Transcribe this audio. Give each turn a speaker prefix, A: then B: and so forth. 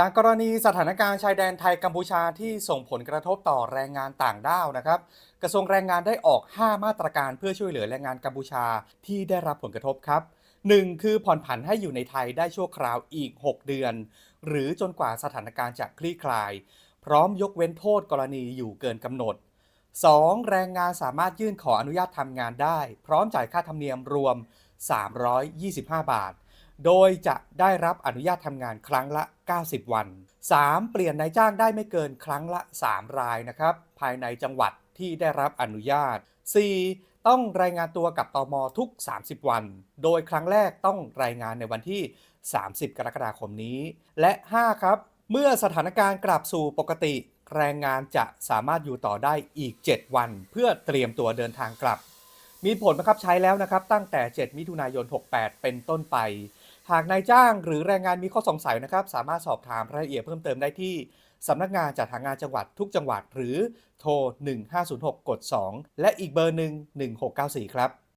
A: จากกรณีสถานการณ์ชายแดนไทยกัมพูชาที่ส่งผลกระทบต่อแรงงานต่างด้าวนะครับ กระทรวงแรงงานได้ออก 5 มาตรการเพื่อช่วยเหลือแรงงานกัมพูชาที่ได้รับผลกระทบครับ 1. คือผ่อนผันให้อยู่ในไทยได้ชั่วคราวอีก 6 เดือน หรือจนกว่าสถานการณ์จะคลี่คลาย พร้อมยกเว้นโทษกรณีอยู่เกินกำหนด 2. แรงงานสามารถยื่นขออนุญาตทำงานได้ พร้อมจ่ายค่าธรรมเนียมรวม 325 บาท โดยจะได้รับอนุญาตทำงานครั้งละ 90 วัน 3. เปลี่ยนนายจ้างได้ไม่เกินครั้งละ 3 รายนะครับ ภายในจังหวัดที่ได้รับอนุญาต 4. ต้องรายงานตัวกับตมทุก 30 วัน โดยครั้งแรกต้องรายงานในวันที่ 30 กรกฎาคมนี้ และ 5 ครับ เมื่อสถานการณ์กลับสู่ปกติ แรงงานจะสามารถอยู่ต่อได้อีก 7 วัน เพื่อเตรียมตัวเดินทางกลับ มีผลบังคับใช้แล้วนะครับ ตั้งแต่ 7 มิถุนายน 68 เป็นต้นไป หากนายจ้างหรือแรงงานมีข้อสงสัยนะครับ สามารถสอบถามรายละเอียดเพิ่มเติมได้ที่สำนักงานจัดหางานจังหวัดทุกจังหวัด หรือโทร 1506 กด 2 และอีกเบอร์หนึ่ง1694 ครับ